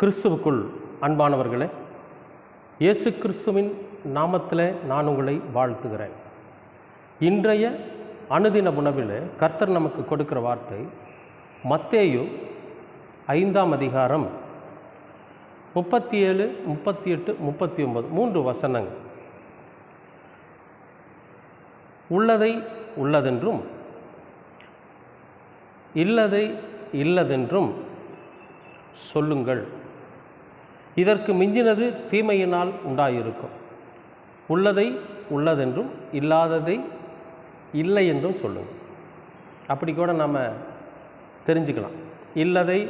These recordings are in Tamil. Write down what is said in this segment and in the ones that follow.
கிறிஸ்துவுக்குள் அன்பானவர்களே இயேசு கிறிஸ்துவின் நாமத்தில் நான் உங்களை வாழ்த்துகிறேன். இன்றைய அனுதின உணவில் கர்த்தர் நமக்கு கொடுக்கிற வார்த்தை மத்தேயு ஐந்தாம் அதிகாரம் முப்பத்தி ஏழு முப்பத்தி எட்டு முப்பத்தி ஒன்பது மூன்று வசனங்கள். உள்ளதை உள்ளதென்றும் இல்லதை இல்லதென்றும் சொல்லுங்கள். இதற்கு மிஞ்சினது தீமையினால் உண்டாயிருக்கும். உள்ளதை உள்ளதென்றும் இல்லாததை இல்லை என்றும் சொல்லுங்கள். அப்படி கூட நம்ம தெரிஞ்சுக்கலாம். இல்லதை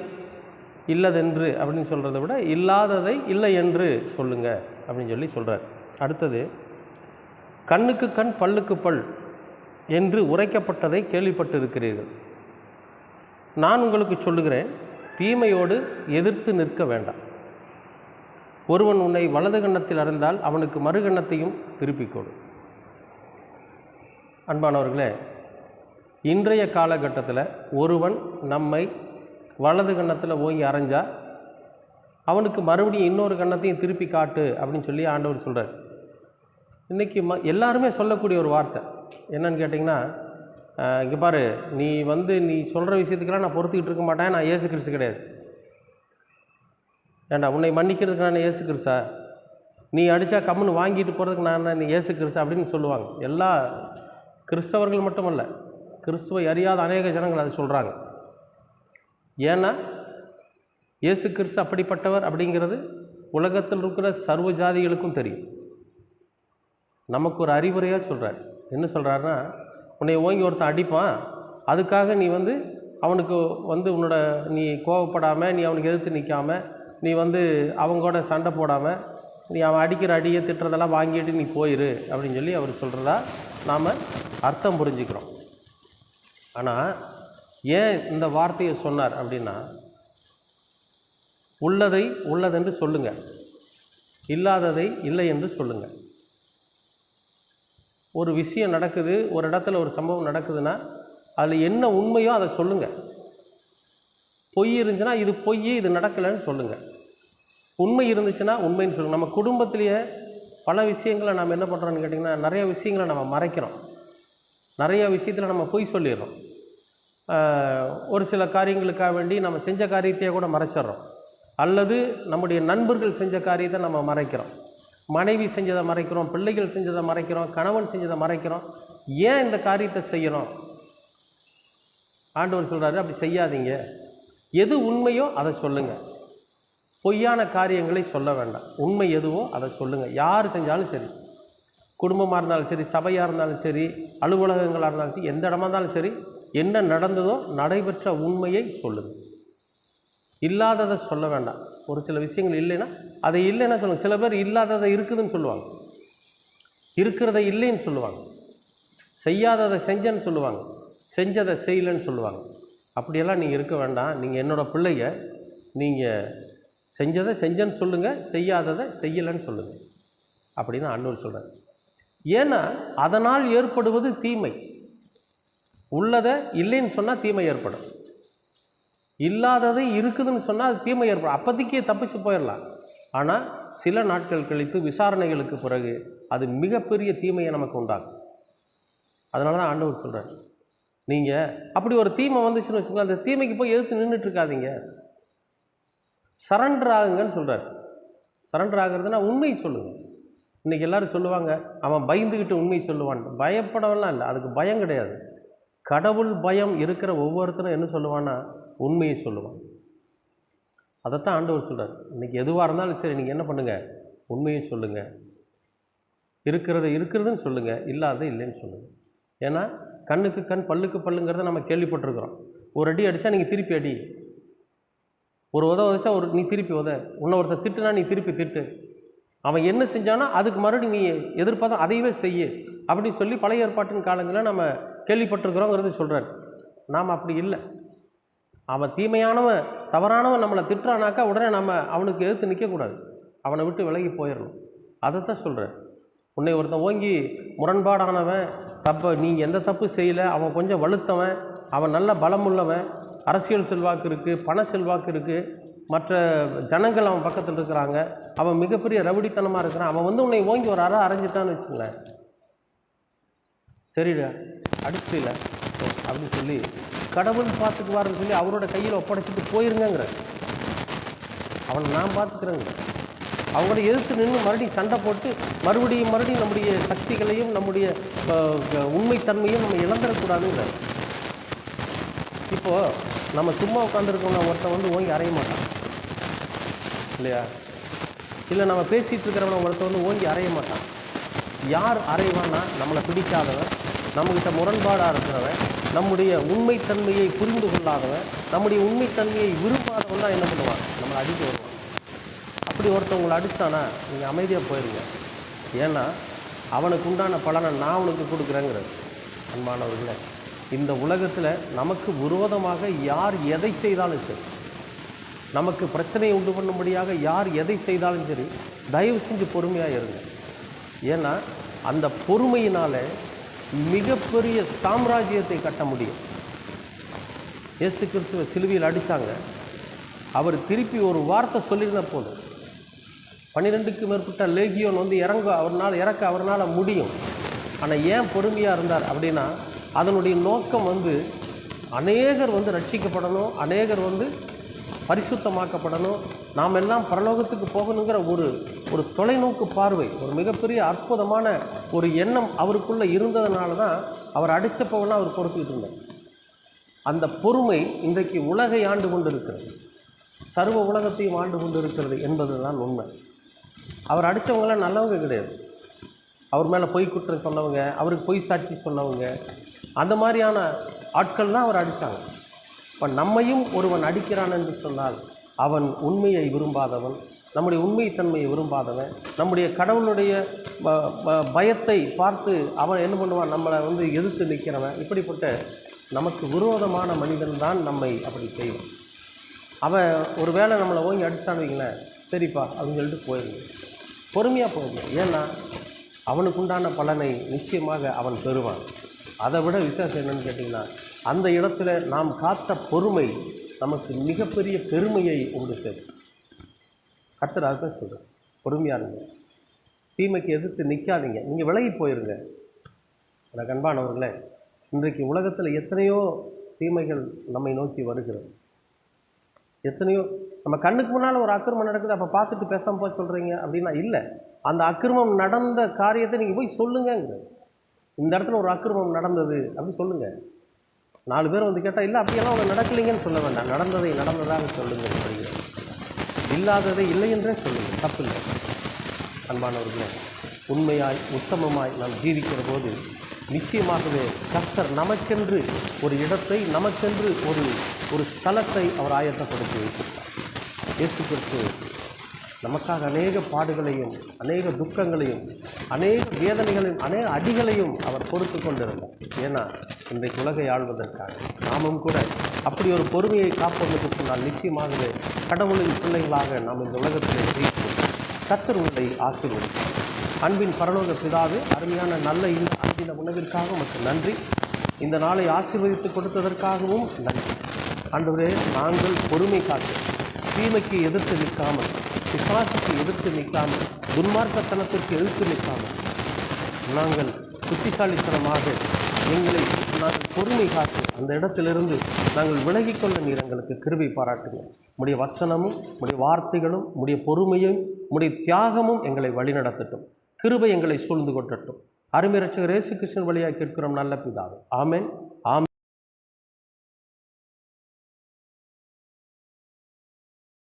இல்லதென்று அப்படின்னு சொல்கிறத விட இல்லாததை இல்லை என்று சொல்லுங்க அப்படின்னு சொல்லி சொல்கிறார் அடுத்தது கண்ணுக்கு கண் பல்லுக்கு பல் என்று உரைக்கப்பட்டதை கேள்விப்பட்டிருக்கிறீர்கள். நான் உங்களுக்கு சொல்லுகிறேன் தீமையோடு எதிர்த்து நிற்க வேண்டாம். ஒருவன் உன்னை வலது கண்ணத்தில் அறிந்தால் அவனுக்கு மறுகண்ணத்தையும் திருப்பிக் கொடு. அன்பானவர்களே இன்றைய காலகட்டத்தில் ஒருவன் நம்மை வலது கன்னத்தில் ஓங்கி அரைஞ்சா அவனுக்கு மறுபடியும் இன்னொரு கன்னத்தையும் திருப்பி காட்டு அப்படின்னு சொல்லி ஆண்டவர் சொல்கிறார் இன்றைக்கி ம எல்லாருமே சொல்லக்கூடிய ஒரு வார்த்தை. என்னன்னு கேட்டிங்கன்னா இங்கே பாரு நீ வந்து நீ சொல்கிற விஷயத்துக்கெல்லாம் நான் பொறுத்துக்கிட்டு இருக்க மாட்டேன் நான் ஏசு கிறிஸ்து கிடையாது. ஏண்டா உன்னை மன்னிக்கிறதுக்கு நான் ஏசு கிறிஸ்தா? நீ அடித்தா கம்முன்னு வாங்கிட்டு போகிறதுக்கு நான் நீ ஏசு கிறிஸ்து அப்படின்னு சொல்லுவாங்க. எல்லா கிறிஸ்தவர்கள் மட்டுமல்ல கிறிஸ்துவை அறியாத அநேக ஜனங்கள் அதை சொல்கிறாங்க ஏன்னா இயேசு கிறிஸ்து அப்படிப்பட்டவர் அப்படிங்கிறது உலகத்தில் இருக்கிற சர்வ ஜாதிகளுக்கும் தெரியும். நமக்கு ஒரு அறிவுரையாக சொல்கிறார் என்ன சொல்கிறாருன்னா உன்னை ஓங்கி ஒருத்தன் அடிப்பான். அதுக்காக நீ வந்து அவனுக்கு வந்து உன்னோட நீ கோவப்படாமல் நீ அவனுக்கு எதிர்த்து நிற்காமல் நீ வந்து அவங்களோட சண்டை போடாமல் நீ அவன் அடிக்கிற அடியை திட்டுறதெல்லாம் வாங்கிட்டு நீ போயிரு அப்படின்னு சொல்லி அவர் சொல்கிறதா நாம் அர்த்தம் புரிஞ்சுக்கிறோம். ஆனால் ஏன் இந்த வார்த்தையை சொன்னார் அப்படின்னா உள்ளதை உள்ளதென்று சொல்லுங்கள் இல்லாததை இல்லை என்று சொல்லுங்கள் ஒரு விஷயம் நடக்குது ஒரு இடத்துல ஒரு சம்பவம் நடக்குதுன்னா அதில் என்ன உண்மையோ அதை சொல்லுங்கள் பொய் இருந்துச்சுன்னா இது பொய் இது நடக்கலைன்னு சொல்லுங்கள் உண்மை இருந்துச்சுன்னா உண்மைன்னு சொல்லுங்கள் நம்ம குடும்பத்திலேயே பல விஷயங்களை நம்ம என்ன பண்ணுறோம்னு கேட்டிங்கன்னா நிறைய விஷயங்களை நம்ம மறைக்கிறோம். நிறைய விஷயத்தில் நம்ம பொய் சொல்லிடுறோம். ஒரு சில காரியங்களுக்காக வேண்டி நம்ம செஞ்ச காரியத்தையே கூட மறைச்சிடுறோம். அல்லது நம்முடைய நண்பர்கள் செஞ்ச காரியத்தை நம்ம மறைக்கிறோம். மனைவி செஞ்சதை மறைக்கிறோம் பிள்ளைகள் செஞ்சதை மறைக்கிறோம் கணவன் செஞ்சதை மறைக்கிறோம். ஏன் இந்த காரியத்தை செய்கிறோம் ஆண்டவர் சொல்கிறாரு அப்படி செய்யாதீங்க. எது உண்மையோ அதை சொல்லுங்கள் பொய்யான காரியங்களை சொல்ல வேண்டாம். உண்மை எதுவோ அதை சொல்லுங்கள் யார் செஞ்சாலும் சரி. குடும்பமாக இருந்தாலும் சரி சபையாக இருந்தாலும் சரி அலுவலகங்களாக இருந்தாலும் சரி எந்த இடமா இருந்தாலும் சரி என்ன நடந்ததோ நடைபெற்ற உண்மையை சொல்லுங்கள் இல்லாததை சொல்ல வேண்டாம். ஒரு சில விஷயங்கள் இல்லைன்னா அதை இல்லைன்னா சொல்லுங்கள் சில பேர் இல்லாததை இருக்குதுன்னு சொல்லுவாங்க. இருக்கிறத இல்லைன்னு சொல்லுவாங்க. செய்யாததை செஞ்சேன்னு சொல்லுவாங்க. செஞ்சதை செய்யலைன்னு சொல்லுவாங்க. அப்படியெல்லாம் நீங்கள் இருக்க வேண்டாம். நீங்கள் என்னோடய பிள்ளைய நீங்கள் செஞ்சதை செஞ்சேன்னு சொல்லுங்கள் செய்யாததை செய்யலைன்னு சொல்லுங்கள் அப்படின்னு அன்னூர் சொல்கிறார் ஏன்னா அதனால் ஏற்படுவது தீமை. உள்ளதை இல்லைன்னு சொன்னால் தீமை ஏற்படும். இல்லாததை இருக்குதுன்னு சொன்னால் அது தீமை ஏற்படும். அப்போதைக்கே தப்பிச்சு போயிடலாம். ஆனால் சில நாட்கள் கழித்து விசாரணைகளுக்கு பிறகு அது மிகப்பெரிய தீமையை நமக்கு உண்டாகும் அதனால தான் ஆண்டவர் சொல்கிறார் நீங்கள் அப்படி ஒரு தீமை வந்துச்சுன்னு வச்சுக்கோங்க. அந்த தீமைக்கு போய் எதிர்த்து நின்றுட்டு இருக்காதீங்க. சரண்டர் ஆகுங்கன்னு சொல்கிறார் சரண்டர் ஆகுறதுன்னா உண்மை சொல்லுங்கள் இன்றைக்கி எல்லாரும் சொல்லுவாங்க அவன் பயந்துக்கிட்டு உண்மை சொல்லுவான். பயப்படவெல்லாம் இல்லை அதுக்கு பயம் கிடையாது. கடவுள் பயம் இருக்கிற ஒவ்வொருத்தரும் என்ன சொல்லுவான்னா உண்மையை சொல்லுவான். அதைத்தான் ஆண்டவர் சொல்கிறார் இன்றைக்கி எதுவாக இருந்தாலும் சரி நீங்கள் என்ன பண்ணுங்கள் உண்மையை சொல்லுங்கள் இருக்கிறத இருக்கிறதுன்னு சொல்லுங்கள் இல்லாத இல்லைன்னு சொல்லுங்கள் ஏன்னா கண்ணுக்கு கண் பல்லுக்கு பல்லுங்கிறத நம்ம கேள்விப்பட்டிருக்கிறோம். ஒரு அடி அடித்தா நீங்கள் திருப்பி அடி. ஒரு உதவ உதச்சா ஒரு நீ திருப்பி உத. உன்னை ஒருத்தர் திட்டுனா நீ திருப்பி திட்டு. அவன் என்ன செஞ்சானோ அதுக்கு மறுபடியும் நீ எதிர்பார்த்தா அதையவே செய்யு. அப்படின்னு சொல்லி பழைய ஏற்பாட்டின் காலங்களில் நம்ம கேள்விப்பட்டிருக்கிறோங்கிறது சொல்கிறார் நாம் அப்படி இல்லை. அவன் தீமையானவன் தவறானவன் நம்மளை திட்டுறானாக்கா உடனே நம்ம அவனுக்கு எதிர்த்து நிற்கக்கூடாது அவனை விட்டு விலகி போயிடணும் அதைத்தான் சொல்கிறேன் உன்னை ஒருத்தன் ஓங்கி முரண்பாடானவன் தப்பை நீ எந்த தப்பு செய்யலை அவன் கொஞ்சம் வலுத்தவன் அவன் நல்ல பலம் உள்ளவன் அரசியல் செல்வாக்கு இருக்குது பண செல்வாக்கு இருக்குது மற்ற ஜனங்கள் அவன் பக்கத்தில் இருக்கிறாங்க. அவன் மிகப்பெரிய ரவுடித்தனமாக இருக்கிறான். அவன் வந்து உன்னை ஓங்கி ஒரு அறை அரைஞ்சிட்டான்னு வச்சுங்களேன் சரிடா அடிச்சில அப்படின்னு சொல்லி கடவுள் பார்த்துக்குவாருன்னு சொல்லி அவரோட கையில் ஒப்படைச்சிட்டு போயிருங்கங்கிற. அவனை நான் பார்த்துக்கிறேங்க. அவங்களோட எதிர்த்து நின்று மறுபடியும் சண்டை போட்டு மறுபடியும் மறுபடியும் நம்முடைய சக்திகளையும் நம்முடைய உண்மைத்தன்மையும் நம்ம இழந்துடக்கூடாதுங்கிற. இப்போது நம்ம சும்மா உட்காந்துருக்கோம்னா ஒருத்தன் வந்து ஓங்கி அறைய மாட்டான். இல்லையா? இல்லை நம்ம பேசிகிட்டு இருக்கிறவன ஒருத்தன் வந்து ஓங்கி அறைய மாட்டான். யார் அறைவான்னா நம்மளை பிடிக்காதவன் நம்மக்கிட்ட முரண்பாடாக இருக்கிறவன் நம்முடைய உண்மைத்தன்மையை புரிந்து கொள்ளாதவன் நம்முடைய உண்மைத்தன்மையை விரும்பாதவன் தான் என்ன பண்ணுவான்? நம்மளை அடிக்க வருவான். அப்படி ஒருத்தவங்களை அடித்தானா நீங்கள் அமைதியாக போயிருங்க. ஏன்னா அவனுக்கு உண்டான பலனை நான் அவனுக்கு கொடுக்குறேங்கிறது. அன்பானவர்களை இந்த உலகத்தில் நமக்கு விரோதமாக யார் எதை செய்தாலும் சரி நமக்கு பிரச்சனையை உண்டு பண்ணும்படியாக யார் எதை செய்தாலும் சரி தயவு செஞ்சு பொறுமையாக இருங்க. ஏன்னா அந்த பொறுமையினால் மிகப்பெரிய சாம்ராஜ்யத்தை கட்ட முடியும். இயேசு கிறிஸ்துவ சிலுவையில் அடித்தாங்க அவர் திருப்பி ஒரு வார்த்தை சொல்லியிருந்த போதும். பன்னிரெண்டுக்கு மேற்பட்ட லேகியோன் வந்து இறங்க அவர்னால் இறக்க அவர்னால் முடியும். ஆனால் ஏன் பொறுமையாக இருந்தார் அப்படின்னா அதனுடைய நோக்கம் வந்து அநேகர் வந்து ரட்சிக்கப்படணும் அநேகர் வந்து பரிசுத்தமாக்கப்படணும். நாம் எல்லாம் பரலோகத்துக்கு போகணுங்கிற ஒரு ஒரு தொலைநோக்கு பார்வை ஒரு மிகப்பெரிய அற்புதமான ஒரு எண்ணம் அவருக்குள்ளே இருந்ததுனால தான் அவர் அடித்தப்பவெல்லாம் அவர் பொறுத்துக்கிட்டு இருந்தார். அந்த பொறுமை இன்றைக்கு உலகை ஆண்டு கொண்டிருக்கிறது. சர்வ உலகத்தையும் ஆண்டு கொண்டிருக்கிறது என்பது தான் உண்மை. அவர் அடித்தவங்களாம் நல்லவங்க கிடையாது. அவர் மேலே பொய் குற்றம் சொன்னவங்க அவருக்கு பொய் சாட்சி சொன்னவங்க அந்த மாதிரியான ஆட்கள் தான் அவர் அடித்தாங்க இப்போ நம்மையும் ஒருவன் அடிக்கிறான் என்று சொன்னால் அவன் உண்மையை விரும்பாதவன் நம்முடைய உண்மைத்தன்மையை விரும்பாதவன் நம்முடைய கடவுளுடைய பயத்தை பார்த்து அவன் என்ன பண்ணுவான்? நம்மளை வந்து எதிர்த்து நிற்கிறவன். இப்படிப்பட்ட நமக்கு விரோதமான மனிதன் தான் நம்மை அப்படி செய்வான். அவன் ஒரு வேளை நம்மளை ஓங்கி அடிச்சான்னு வைங்களேன். சரிப்பா அப்படின்னு சொல்லிட்டு போயிருங்க பொறுமையாக போயிருங்க ஏன்னா அவனுக்கு உண்டான பலனை நிச்சயமாக அவன் பெறுவான். அதை விட விசேஷம் என்னன்னு கேட்டிங்கன்னா அந்த இடத்துல நாம் காத்த பொறுமை நமக்கு மிகப்பெரிய பெருமையை உண்டு சேரும் கர்த்தர் சொல்கிறேன் பொறுமையாக இருங்க. தீமைக்கு எதிர்த்து நிற்காதீங்க நீங்கள் விலகி போயிருங்க. எனக்கு அன்பானவர்களே இன்றைக்கு உலகத்தில் எத்தனையோ தீமைகள் நம்மை நோக்கி வருகிறது. எத்தனையோ நம்ம கண்ணுக்கு முன்னால் ஒரு அக்கிரமம் நடக்குது அப்போ பார்த்துட்டு பேசாமல் போய் சொல்கிறீங்க அப்படின்னா இல்லை. அந்த அக்கிரமம் நடந்த காரியத்தை நீங்கள் போய் சொல்லுங்கங்க. இந்த இடத்துல ஒரு அக்கிரமம் நடந்தது. அப்படி சொல்லுங்கள் நாலு பேர் வந்து கேட்டால் இல்லை அப்படியெல்லாம் ஒன்று நடக்கலைங்கன்னு சொல்ல வேண்டாம். நடந்ததை நடந்ததாக சொல்லுங்கள். அப்படிங்கிறது இல்லாததை இல்லை என்றே சொல்லுங்கள். தப்பில்லை அன்பானவர்களே உண்மையாய் உத்தமமாய் நாம் ஜீவிக்கிற போது நிச்சயமாகவே கர்த்தர் நமக்கென்று ஒரு இடத்தை நமக்கென்று ஒரு ஒரு ஸ்தலத்தை அவர் ஆயத்தப்படுத்தி வைத்திருக்கிறார். இயேசு கிறிஸ்து நமக்காக அநேக பாடுகளையும் அநேக துக்கங்களையும் அநேக வேதனைகளையும் அநேக அடிகளையும் அவர் பொறுத்து கொண்டிருந்தார். ஏன்னா இன்றைக்கு உலகை ஆள்வதற்காக நாமும் கூட அப்படி ஒரு பொறுமையை காப்பதற்கு சொன்னால் நிச்சயமாகவே கடவுளின் பிள்ளைகளாக நாம் இந்த உலகத்திலே ஜெயிப்போம். கத்தர் உங்களை ஆசிர்வதிக்கும் அன்பின் பரலோக பிதாவே அருமையான நல்ல இந்த அன்பின உணவிற்காக மற்றும் நன்றி. இந்த நாளை ஆசீர்வதித்து கொடுத்ததற்காகவும் நன்றி. அன்றுவரே நாங்கள் பொறுமை காத்து தீமைக்கு எதிர்த்து நிற்காமல் பிசாசுக்கு எதிர்த்து நிற்காமல் துன்மார்க்கத்தனத்திற்கு எதிர்த்து நிற்காமல் நாங்கள் புத்திசாலித்தனமாக எங்களை நாங்கள் பொறுமை காத்து அந்த இடத்திலிருந்து நாங்கள் விலகிக்கொள்ள நீர் எங்களுக்கு கிருவை பாராட்டுங்கள் உடைய வசனமும் உடைய வார்த்தைகளும் உடைய பொறுமையும் உடைய தியாகமும் எங்களை வழிநடத்தட்டும். கிருபை எங்களை சூழ்ந்து கொட்டட்டும். அருமை ரட்சகர் இயேசு கிருஷ்ணன் வழியாக கேட்கிறோம் நல்ல பிதாவே. ஆமேன் ஆமென்.